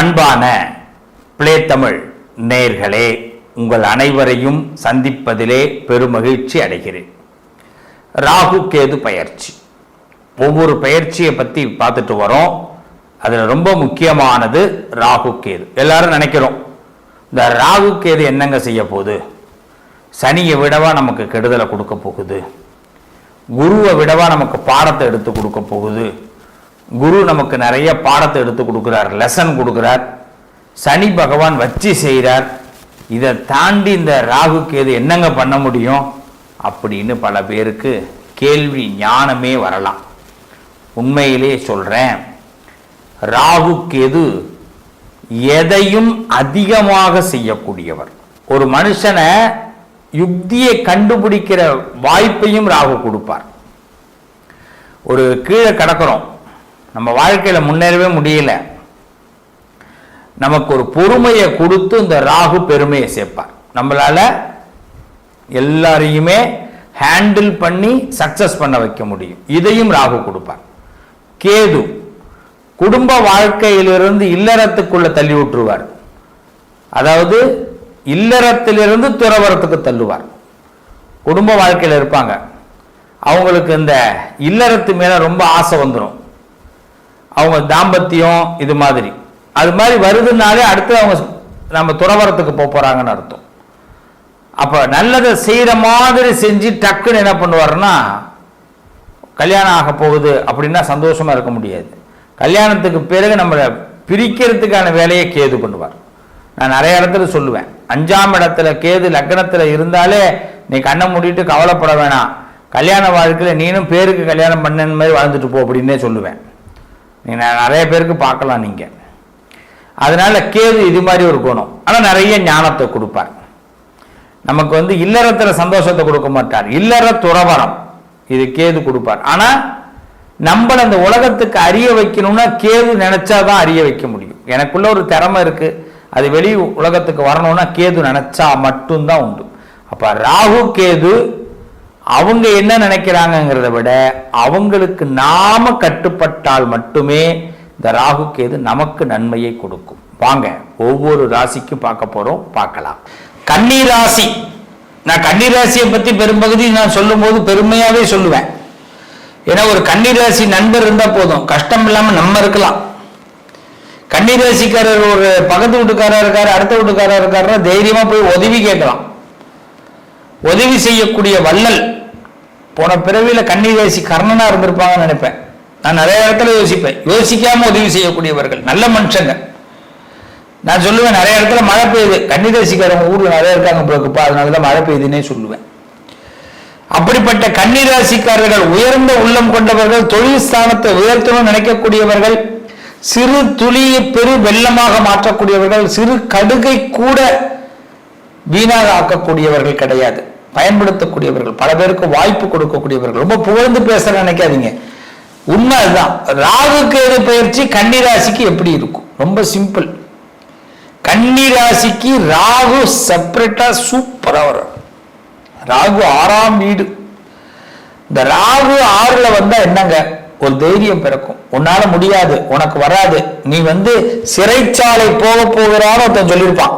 அன்பான பிளே தமிழ் நேர்களே உங்கள் அனைவரையும் சந்திப்பதிலே பெருமகிழ்ச்சி அடைகிறேன். ராகு கேது பயிற்சி. ஒவ்வொரு பயிற்சியை பற்றி பார்த்துட்டு வரோம். அதில் ரொம்ப முக்கியமானது ராகு கேது. எல்லாரும் நினைக்கிறோம் இந்த ராகு கேது என்னங்க செய்ய போகுது? சனியை விடவா நமக்கு கெடுதலை கொடுக்க போகுது? குருவை விடவா நமக்கு பாடத்தை எடுத்து கொடுக்க போகுது? குரு நமக்கு நிறைய பாடத்தை எடுத்து கொடுக்குறார் லெசன் கொடுக்குறார். சனி பகவான் வச்சு செய்கிறார். இதை தாண்டி இந்த ராகு கேது என்னங்க பண்ண முடியும்? அப்படின்னு பல பேருக்கு கேள்வி ஞானமே வரலாம். உண்மையிலே சொல்கிறேன் ராகு கேது எதையும் அதிகமாக செய்யக்கூடியவர். ஒரு மனுஷனை யுக்தியை கண்டுபிடிக்கிற வாய்ப்பையும் ராகு கொடுப்பார். ஒரு கீழே கிடக்கிறோம். நம்ம வாழ்க்கையில் முன்னேறவே முடியல. நமக்கு ஒரு பொறுமையை கொடுத்து இந்த ராகு பெருமையை சேர்ப்பார். நம்மளால எல்லாரையுமே ஹேண்டில் பண்ணி சக்சஸ் பண்ண வைக்க முடியும். இதையும் ராகு கொடுப்பார். கேது குடும்ப வாழ்க்கையிலிருந்து இல்லறத்துக்குள்ள தள்ளி விட்டுருவார். அதாவது இல்லறத்திலிருந்து துறவரத்துக்கு தள்ளுவார். குடும்ப வாழ்க்கையில் இருப்பாங்க. அவங்களுக்கு இந்த இல்லறத்து மேலே ரொம்ப ஆசை வந்துடும் அவங்க தாம்பத்தியம் இது மாதிரி. அது மாதிரி வருதுனாலே அடுத்து அவங்க நம்ம துறவரத்துக்கு போக போகிறாங்கன்னு அர்த்தம். அப்போ நல்லதை செய்கிற மாதிரி செஞ்சு டக்குன்னு என்ன பண்ணுவாருன்னா கல்யாணம் ஆக போகுது அப்படின்னா சந்தோஷமாக இருக்க முடியாது. கல்யாணத்துக்கு பிறகு நம்மளை பிரிக்கிறதுக்கான வேலையை கேது பண்ணுவார். நான் நிறைய இடத்துல சொல்லுவேன். அஞ்சாம் இடத்துல கேது லக்னத்தில் இருந்தாலே நீ கண்ணை மூடிட்டு கவலைப்பட வேணாம். கல்யாண வாழ்க்கையில் நீனும் பேருக்கு கல்யாணம் பண்ணன மாதிரி வாழ்ந்துட்டு போ அப்படின்னே சொல்லுவேன். நீங்கள் நிறைய பேருக்கு பார்க்கலாம் நீங்கள் அதனால் கேது இது மாதிரி ஒரு குணம். ஆனால் நிறைய ஞானத்தை கொடுப்பார். நமக்கு வந்து இல்லறத்தில் சந்தோஷத்தை கொடுக்க மாட்டார். இல்லற துறவரம் இது கேது கொடுப்பார். ஆனால் நம்மளை அந்த உலகத்துக்கு அறிய வைக்கணும்னா கேது நினைச்சாதான் அறிய வைக்க முடியும். எனக்குள்ள ஒரு திறமை இருக்கு. அது வெளி உலகத்துக்கு வரணும்னா கேது நினச்சா மட்டும்தான் உண்டு. அப்போ ராகு கேது அவங்க என்ன நினைக்கிறாங்கங்கிறத விட அவங்களுக்கு நாம கட்டுப்பட்டால் மட்டுமே இந்த ராகு கேது நமக்கு நன்மையை கொடுக்கும். வாங்க ஒவ்வொரு ராசிக்கும் பார்க்க போறோம் பார்க்கலாம். கன்னி ராசி நான் கன்னி ராசியை பத்தி பெரும்பகுதி நான் சொல்லும்போது பெருமையாவே சொல்லுவேன். ஏன்னா ஒரு கன்னிராசி நண்பர் இருந்தா போதும். கஷ்டம் இல்லாம நம்ம இருக்கலாம். கன்னி ராசிக்காரர் ஒரு பக்கத்து வீட்டுக்காரர் இருக்காரு அடுத்த வீட்டுக்காரர் இருக்காருன்னா தைரியமா போய் உதவி கேட்கலாம். உதவி செய்யக்கூடிய வள்ளல். போன பிறவியில கன்னிராசி கர்ணனா இருந்திருப்பாங்கன்னு நினைப்பேன். நான் நிறைய இடத்துல யோசிப்பேன். யோசிக்காம உதவி செய்யக்கூடியவர்கள் நல்ல மனுஷங்க. நான் சொல்லுவேன் நிறைய இடத்துல மழை பெய்யுது. கன்னிராசிக்காரங்க ஊர்ல நிறைய இருக்காங்க பிறகுப்பா அதனாலதான் மழை பெய்யுதுன்னே சொல்லுவேன். அப்படிப்பட்ட கன்னிராசிக்காரர்கள் உயர்ந்த உள்ளம் கொண்டவர்கள் தொழில் ஸ்தானத்தை உயர்த்தணும்னு நினைக்கக்கூடியவர்கள் சிறு துளியை பெரு வெள்ளமாக மாற்றக்கூடியவர்கள் சிறு கடுகை கூட வீணாக ஆக்கக்கூடியவர்கள் கிடையாது. பயன்படுத்தக்கூடியவர்கள் பல பேருக்கு வாய்ப்பு கொடுக்கக்கூடியவர்கள் ரொம்ப புகழ்ந்து பேச நினைக்காதீங்க. உண்மை அதுதான் ராகுக்கு எது பயிற்சி கன்னிராசிக்கு எப்படி இருக்கும்? ரொம்ப சிம்பிள் கன்னிராசிக்கு ராகு செப்பரேட்டா சூப்பரா வரும். ராகு ஆறாம் வீடு. இந்த ராகு ஆறுல வந்தா என்னங்க? ஒரு தைரியம் பிறக்கும். உன்னால முடியாது உனக்கு வராது. நீ வந்து சிறைச்சாலை போக போகிறான்னு ஒருத்தன் சொல்லியிருப்பான்.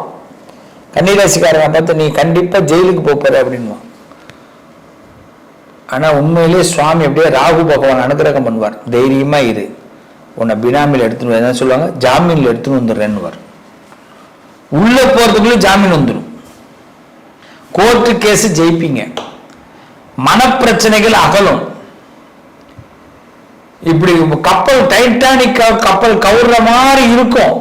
கன்னிராசிக்காரங்க பார்த்து நீ கண்டிப்பாக ஜெயிலுக்கு போக போற ஆனால் ஆனா உண்மையிலேயே சுவாமி அப்படியே ராகு பகவான் அனுகிரகம் பண்ணுவார். தைரியமா இரு. உன்னை பினாமியில் எடுத்துன்னு என்ன சொல்லுவாங்க? ஜாமீனில் எடுத்துன்னு வந்துடுறேன்னு உள்ளே போகிறதுக்குள்ளே ஜாமீன் வந்துடும் கோர்ட்டு கேஸு ஜெயிப்பீங்க. மனப்பிரச்சனைகள் அகலும். இப்படி கப்பல் டைட்டானிக் கப்பல் கவுற மாதிரி இருக்கும்.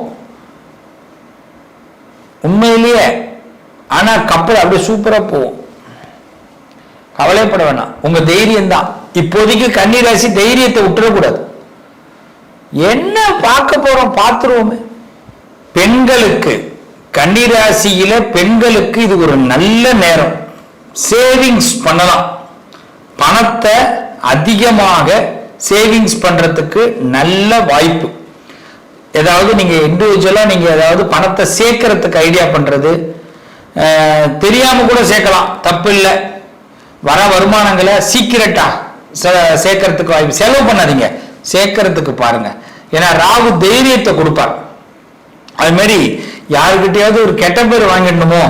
உண்மையிலேயே ஆனால் கப்பல் அப்படியே சூப்பராக போகும். கவலைப்பட வேணாம். உங்க தைரியம் தான். இப்போதைக்கு கன்னிராசி தைரியத்தை விட்டுறக்கூடாது. என்ன பார்க்க போறோம் பார்த்துருவோமே. பெண்களுக்கு கன்னிராசியில பெண்களுக்கு இது ஒரு நல்ல நேரம். சேவிங்ஸ் பண்ணலாம். பணத்தை அதிகமாக சேவிங்ஸ் பண்றதுக்கு நல்ல வாய்ப்பு. ஏதாவது நீங்க இண்டிவிஜுவலா நீங்க ஏதாவது பணத்தை சேர்க்கறதுக்கு ஐடியா பண்றது தெரியாமல் கூட சேர்க்கலாம். தப்பு இல்லை வர வருமானங்களை சீக்கிரட்டா சேர்க்கறதுக்கு வாய்ப்பு. செலவு பண்ணாதீங்க. சேர்க்கறதுக்கு பாருங்க. ஏன்னா ராகு தைரியத்தை கொடுப்பார். அது மாதிரி யாருக்கிட்டையாவது ஒரு கெட்ட பேர் வாங்கிடணுமோ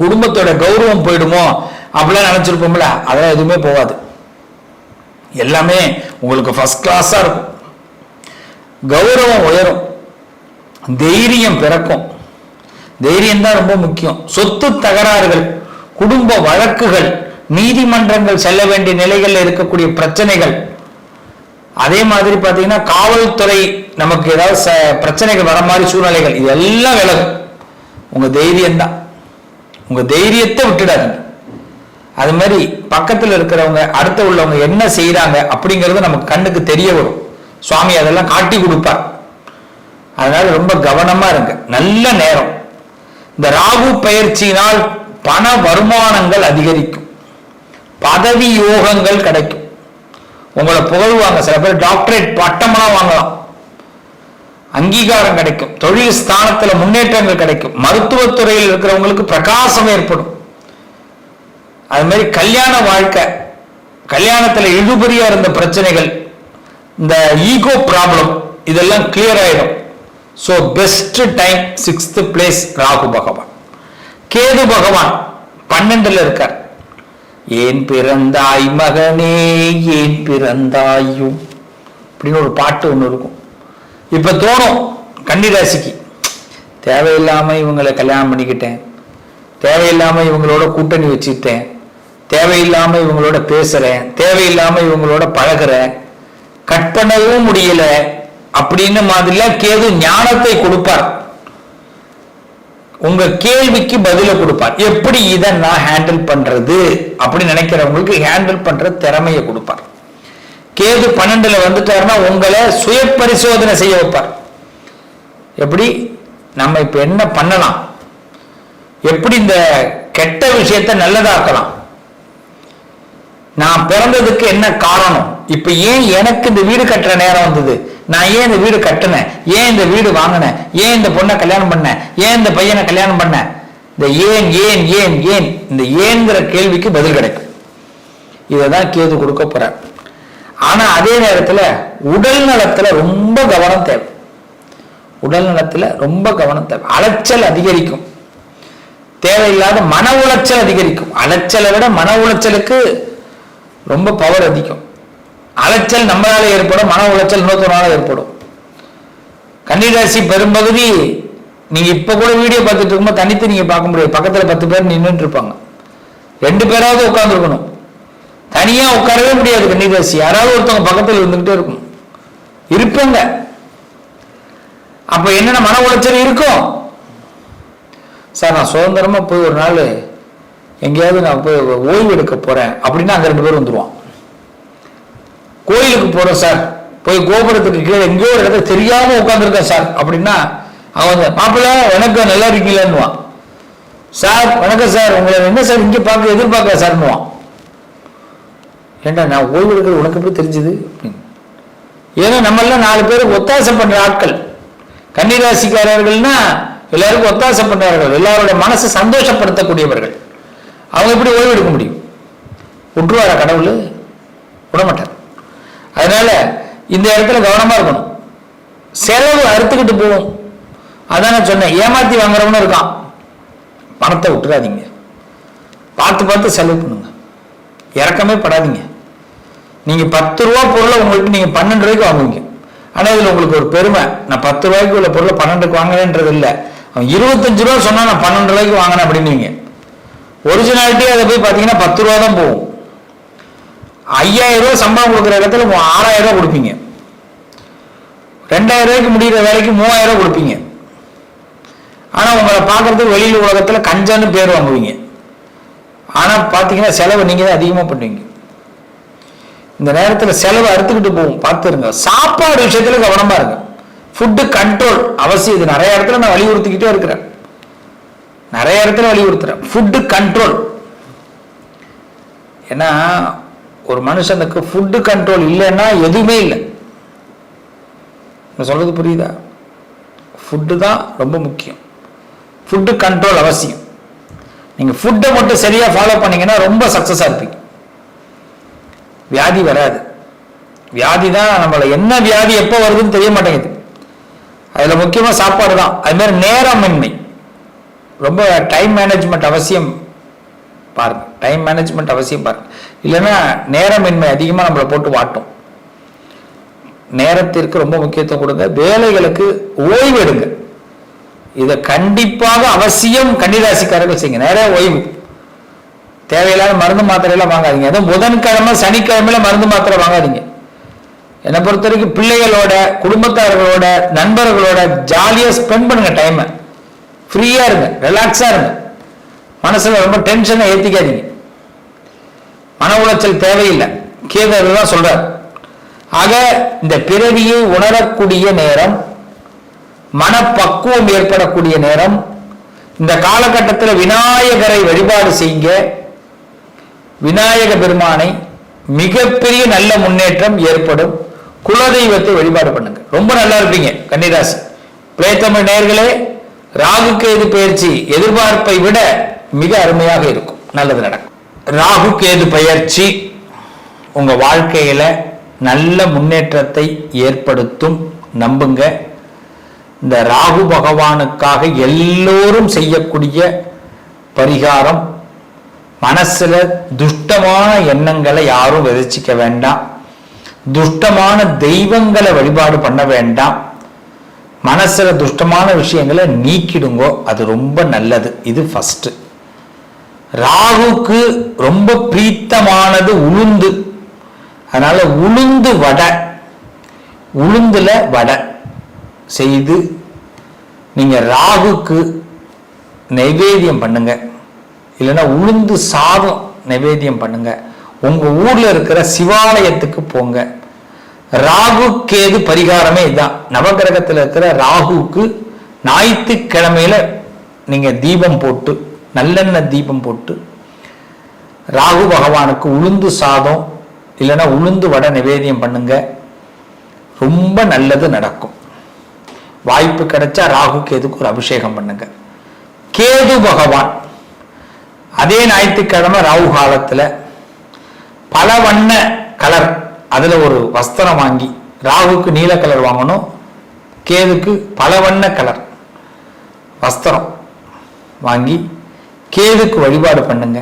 குடும்பத்தோட கௌரவம் போயிடுமோ அப்படிலாம் நினச்சிருப்போம்ல அதெல்லாம் எதுவுமே போகாது. எல்லாமே உங்களுக்கு ஃபஸ்ட் கிளாஸாக இருக்கும். கௌரவம் உயரும். தைரியம் பிறக்கும். தைரியம் தான் ரொம்ப முக்கியம். சொத்து தகராறுகள் குடும்ப வழக்குகள் நீதிமன்றங்கள் செல்ல வேண்டிய நிலைகளில் இருக்கக்கூடிய பிரச்சனைகள். அதே மாதிரி பார்த்தீங்கன்னா காவல்துறை நமக்கு ஏதாவது ச- பிரச்சனைகள் வர மாதிரி சூழ்நிலைகள் இதெல்லாம் விலகும். உங்க தைரியம் தான் உங்க தைரியத்தை விட்டுடாதீங்க. அது மாதிரி பக்கத்தில் இருக்கிறவங்க அடுத்த உள்ளவங்க என்ன செய்கிறாங்க அப்படிங்கிறது நமக்கு கண்ணுக்கு தெரிய வரும். சுவாமி அதெல்லாம் காட்டி கொடுப்பார். அதனால ரொம்ப கவனமா இருங்க. நல்ல நேரம். இந்த ராகு பயிற்சியினால் பண வருமானங்கள் அதிகரிக்கும். பதவி யோகங்கள் கிடைக்கும். உங்களை புகழ்வாங்க. சில பேர் டாக்டரேட் பட்டமெல்லாம் வாங்கலாம். அங்கீகாரம் கிடைக்கும். தொழில் ஸ்தானத்தில் முன்னேற்றங்கள் கிடைக்கும். மருத்துவத்துறையில் இருக்கிறவங்களுக்கு பிரகாசம் ஏற்படும். அது மாதிரி கல்யாண வாழ்க்கை. கல்யாணத்தில் இழுபறியா இருந்த பிரச்சனைகள். இந்த ஈகோ ப்ராப்ளம் இதெல்லாம் கிளியர் ஆயிடும். So best time sixth place Rahu பகவான் கேது பகவான் பன்னெண்டுல இருக்கார். ஏன் பிறந்தாய் மகனே ஏன் பிறந்தாயும்? அப்படின்னு ஒரு பாட்டு ஒன்று இருக்கும். இப்போ தோணும் கன்னிராசிக்கு. தேவையில்லாமல் இவங்களை கல்யாணம் பண்ணிக்கிட்டேன். தேவையில்லாமல் இவங்களோட கூட்டணி வச்சுக்கிட்டேன். தேவையில்லாமல் இவங்களோட பேசுகிறேன் தேவையில்லாமல் இவங்களோட பழகிறேன். கட் பண்ணவும் முடியலை. அப்படின்னு மாதிரிலாம் கேது ஞானத்தை கொடுப்பார். உங்க கேள்விக்கு பதில கொடுப்பார். எப்படி இதை நான் ஹேண்டில் பண்றது அப்படின்னு நினைக்கிறவங்களுக்கு ஹேண்டில் பண்ற திறமையை கொடுப்பார். கேது பன்னெண்டுல வந்துட்டாருன்னா உங்களை சுய பரிசோதனை செய்ய வைப்பார். எப்படி? நம்ம இப்ப என்ன பண்ணலாம்? எப்படி இந்த கெட்ட விஷயத்தை நல்லதாக்கலாம்? நான் பிறந்ததுக்கு என்ன காரணம்? இப்ப ஏன் எனக்கு இந்த வீடு கட்டுற நேரம் வந்தது? நான் ஏன் இந்த வீடு கட்டினேன்? ஏன் இந்த வீடு வாங்கினேன்? ஏன் இந்த பொண்ணை கல்யாணம் பண்ணேன்? ஏன் இந்த பையனை கல்யாணம் பண்ணேன்? இந்த ஏன் ஏன் ஏன் ஏன்? இந்த ஏன்கிற கேள்விக்கு பதில் கிடைக்கும். இதை தான் கேது கொடுக்க போறார். ஆனா அதே நேரத்துல உடல் நலத்துல ரொம்ப கவனம் தேவை. உடல் நலத்துல ரொம்ப கவனம் தேவை. அலைச்சல் அதிகரிக்கும். தேவையில்லாத மன உளைச்சல் அதிகரிக்கும். அலைச்சலை விட மன உளைச்சலுக்கு ரொம்ப பவர் அதிகம். அலைச்சல் நம்மளால ஏற்படும் மன உளைச்சல் இன்னொருத்தனால ஏற்படும். கன்னிராசி பெரும்பகுதி நீங்க இப்ப கூட வீடியோ பார்த்துட்டு இருக்கும்போது தனித்து நீங்க பார்க்க முடியாது. பக்கத்துல பத்து பேர் நின்றுட்டு இருப்பாங்க. ரெண்டு பேராவது உட்காந்துருக்கணும் தனியா உட்காரவே முடியாது கன்னிராசி. யாராவது ஒருத்தவங்க பக்கத்துல இருந்துகிட்டே இருக்கும். இருப்பாங்க. அப்ப என்னென்ன மன உளைச்சல் இருக்கும் சார் நான் சுதந்திரமா போய் ஒரு நாள் எங்கேயாவது நான் போய் ஓய்வு எடுக்க போறேன் அப்படின்னா அந்த ரெண்டு பேர் வந்துருவான். கோயிலுக்கு போறோம் சார். போய் கோபுரத்துக்கு கீழே எங்கேயோ ஒரு இடத்துல தெரியாம உட்காந்துருக்கேன் சார். அப்படின்னா அவன் மாப்பிள்ள வணக்கம் நல்லா இருக்கீங்களான்னுவான். சார் வணக்கம் சார். உங்களை என்ன சார் இங்கே பார்க்க எதிர்பார்க்க சார்னுவான் ஏண்டா நான் ஓய்வு எடுக்கிறது உனக்கு எப்படி தெரிஞ்சது? அப்படின்னு. ஏன்னா நம்மெல்லாம் நாலு பேர் ஒத்தாசை பண்ற ஆட்கள். கன்னிராசிக்காரர்கள்னா எல்லாருக்கும் ஒத்தாசை பண்றார்கள் எல்லாரோட மனசை சந்தோஷப்படுத்தக்கூடியவர்கள். அவங்க எப்படி ஓய்வு எடுக்க முடியும்? விட்டுருவாரா கடவுள்? விடமாட்டார். அதனால இந்த இடத்துல கவனமா இருக்கணும். செலவு அறுத்துக்கிட்டு போகும் அதான் நான் சொன்னேன். ஏமாத்தி வாங்குறவனும் இருக்கான். பணத்தை விட்டுறாதீங்க. பார்த்து பார்த்து செலவு பண்ணுங்க. இறக்கமே படாதீங்க. நீங்க பத்து ரூபா பொருளை உங்களுக்கு நீங்க பன்னெண்டு ரூபாய்க்கு வாங்குவீங்க. ஆனா இதுல உங்களுக்கு ஒரு பெருமை. நான் பத்து ரூபாய்க்கு உள்ள பொருளை பன்னெண்டுக்கு வாங்கினேன்றது இல்லை அவன் இருபத்தஞ்சு ரூபா சொன்னா நான் பன்னெண்டு ரூபாய்க்கு வாங்கினேன் அப்படின்னீங்க ஒரிஜினாலிட்டி அதை போய் பார்த்தீங்கன்னா பத்து ரூபா தான் போகும். ஐயாயிரம் ரூபா சம்பளம் கொடுக்குற இடத்துல ஆறாயிரம் ரூபா கொடுப்பீங்க. ரெண்டாயிரம் ரூபாய்க்கு முடிகிற வேலைக்கு மூவாயிரம் ரூபா கொடுப்பீங்க. ஆனால் உங்களை பார்க்கறதுக்கு வெளியில் உலகத்தில் கஞ்சான்னு பேர் வாங்குவீங்க. ஆனால் பார்த்தீங்கன்னா செலவு நீங்கள் தான் அதிகமாக பண்ணுவீங்க. இந்த நேரத்தில் செலவு அறுத்துக்கிட்டு போகும். பார்த்துருங்க சாப்பாடு விஷயத்தில் கவனமாக இருங்க. ஃபுட்டு கண்ட்ரோல் அவசியம். இது நிறைய இடத்துல நான் வலியுறுத்திக்கிட்டே இருக்கிறேன். நிறைய இடத்துல வலியுறுத்துறேன் ஃபுட்டு கண்ட்ரோல் ஏன்னா ஒரு மனுஷனுக்கு ஃபுட்டு கண்ட்ரோல் இல்லைன்னா எதுவுமே இல்லை. நான் சொல்றது புரியுதா? ஃபுட்டு தான் ரொம்ப முக்கியம். ஃபுட்டு கண்ட்ரோல் அவசியம். நீங்கள் ஃபுட்டை மட்டும் சரியாக ஃபாலோ பண்ணீங்கன்னா ரொம்ப சக்ஸஸாக இருப்பீங்க. வியாதி வராது. வியாதி தான் நம்மளை என்ன வியாதி எப்போ வருதுன்னு தெரிய மாட்டேங்குது. அதில் முக்கியமாக சாப்பாடு தான். அதுமாதிரி நேரம் நேரமின்மை. ரொம்ப டைம் மேனேஜ்மெண்ட் அவசியம் பாருங்க. டைம் மேனேஜ்மெண்ட் அவசியம் பாருங்க. இல்லைன்னா நேரமின்மை அதிகமாக நம்மளை போட்டு வாட்டும். நேரத்திற்கு ரொம்ப முக்கியத்துவம் கொடுங்க. வேலைகளுக்கு ஓய்வு எடுங்க. இதை கண்டிப்பாக அவசியம் கன்னிராசிக்காரர்கள் செய்யுங்க நிறைய ஓய்வு. தேவையில்லாத மருந்து மாத்திரையெல்லாம் வாங்காதீங்க. அதுவும் புதன்கிழமை சனிக்கிழமையில மருந்து மாத்திரை வாங்காதீங்க. என்னை பொறுத்த வரைக்கும் பிள்ளைகளோட குடும்பத்தார்களோட நண்பர்களோட ஜாலியாக ஸ்பெண்ட் பண்ணுங்க டைமை ஃப்ரீயாக இருங்க. ரிலாக்ஸாக இருங்க. மனசில் ரொம்ப டென்ஷனை ஏற்றிக்காதீங்க மன உளைச்சல் தேவையில்லை. கேதர் தான் சொல்கிறார் ஆக இந்த பிறவியை உணரக்கூடிய நேரம் மனப்பக்குவம் ஏற்படக்கூடிய நேரம் இந்த காலகட்டத்தில் விநாயகரை வழிபாடு செய்யுங்க விநாயக பெருமானை மிகப்பெரிய நல்ல முன்னேற்றம் ஏற்படும். குலதெய்வத்தை வழிபாடு பண்ணுங்க. ரொம்ப நல்லா இருப்பீங்க கன்னிராசி. பிளேத்தமிழ் நேர்களே ராகு கேது பயிற்சி எதிர்பார்ப்பை விட மிக அருமையாக இருக்கும். நல்லது நடக்கும். ராகு கேது பயிற்சி உங்க வாழ்க்கையில நல்ல முன்னேற்றத்தை ஏற்படுத்தும். நம்புங்க. இந்த ராகு பகவானுக்காக எல்லோரும் செய்யக்கூடிய பரிகாரம் மனசுல துஷ்டமான எண்ணங்களை யாரும் விதைச்சிக்க வேண்டாம். துஷ்டமான தெய்வங்களை வழிபாடு பண்ண வேண்டாம். மனசில் துஷ்டமான விஷயங்களை நீக்கிடுங்கோ அது ரொம்ப நல்லது. இது ஃபஸ்ட்டு ராகுக்கு ரொம்ப பிரீத்தமானது உளுந்து. அதனால் உளுந்து வடை. உளுந்தில் வடை செய்து நீங்கள் ராகுக்கு நைவேத்தியம் பண்ணுங்க. இல்லைன்னா உளுந்து சாதம் நைவேத்தியம் பண்ணுங்க. உங்கள் ஊரில் இருக்கிற சிவாலயத்துக்கு போங்க. ராகு கேது பரிகாரமே இதுதான். நவகிரகத்தில் இருக்கிற ராகுக்கு ஞாயிற்றுக்கிழமையில நீங்க தீபம் போட்டு நல்லெண்ணெய் தீபம் போட்டு ராகு பகவானுக்கு உளுந்து சாதம் இல்லைன்னா உளுந்து வடை நிவேதியம் பண்ணுங்க. ரொம்ப நல்லது நடக்கும். வாய்ப்பு கிடைச்சா ராகு கேதுக்கு ஒரு அபிஷேகம் பண்ணுங்க. கேது பகவான் அதே ஞாயிற்றுக்கிழமை ராகு காலத்துல பல வண்ண கலர் அதில் ஒரு வஸ்திரம் வாங்கி ராகுக்கு நீல கலர் வாங்கணும் கேதுக்கு பல வண்ண கலர் வஸ்திரம் வாங்கி கேதுக்கு வழிபாடு பண்ணுங்க.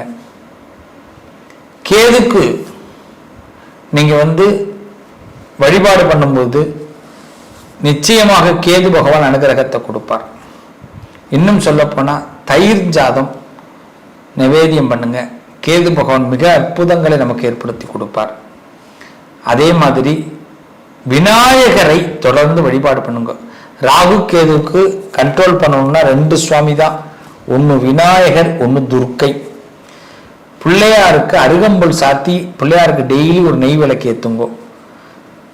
கேதுக்கு நீங்கள் வந்து வழிபாடு பண்ணும்போது நிச்சயமாக கேது பகவான் அனுகிரகத்தை கொடுப்பார். இன்னும் சொல்லப்போனால் தயிர் ஜாதம் நிவேதியம் பண்ணுங்க. கேது பகவான் மிக அற்புதங்களை நமக்கு ஏற்படுத்தி கொடுப்பார். அதே மாதிரி விநாயகரை தொடர்ந்து வழிபாடு பண்ணுங்க. ராகு கேதுக்கு கண்ட்ரோல் பண்ணணும்னா ரெண்டு சுவாமி தான். ஒன்று விநாயகர் ஒன்று துர்க்கை. பிள்ளையாருக்கு அருகம்புல் சாத்தி பிள்ளையாருக்கு டெய்லி ஒரு நெய் விளக்கு ஏத்துங்கோ.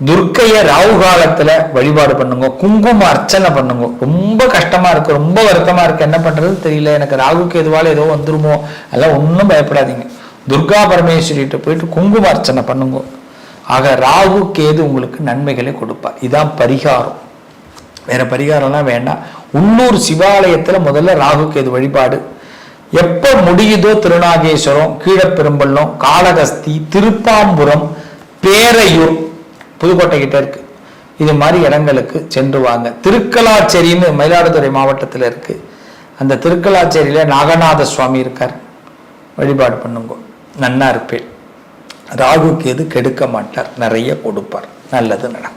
துர்க்கையை ராகு காலத்துல வழிபாடு பண்ணுங்க. குங்கும அர்ச்சனை பண்ணுங்க. ரொம்ப கஷ்டமா இருக்கு ரொம்ப வருத்தமா இருக்கு. என்ன பண்றது தெரியல. எனக்கு ராகுக்கு எதுவால ஏதோ வந்துருமோ? அதெல்லாம் ஒன்றும் பயப்படாதீங்க. துர்கா பரமேஸ்வரிட்ட போயிட்டு குங்கும அர்ச்சனை பண்ணுங்க. ஆக ராகு கேது உங்களுக்கு நன்மைகளை கொடுப்பார். இதான் பரிகாரம். வேற பரிகாரம்லாம் வேண்டாம். உள்ளூர் சிவாலயத்தில் முதல்ல ராகு கேது வழிபாடு. எப்போ முடியுதோ திருநாகேஸ்வரம் கீழப்பெரும்பள்ளம் காளகஸ்தி திருப்பாம்புரம் பேரையூர் புதுக்கோட்டை கிட்ட இருக்கு. இது மாதிரி இடங்களுக்கு சென்று வாங்க. திருக்கலாச்சேரின்னு மயிலாடுதுறை மாவட்டத்தில் இருக்கு. அந்த திருக்கலாச்சேரியில நாகநாத சுவாமி இருக்கார். வழிபாடு பண்ணுங்க. நன்னா இருப்பேன். ராகு எது கெடுக்க மாட்டார் நிறைய கொடுப்பார். நல்லது நடக்கும்.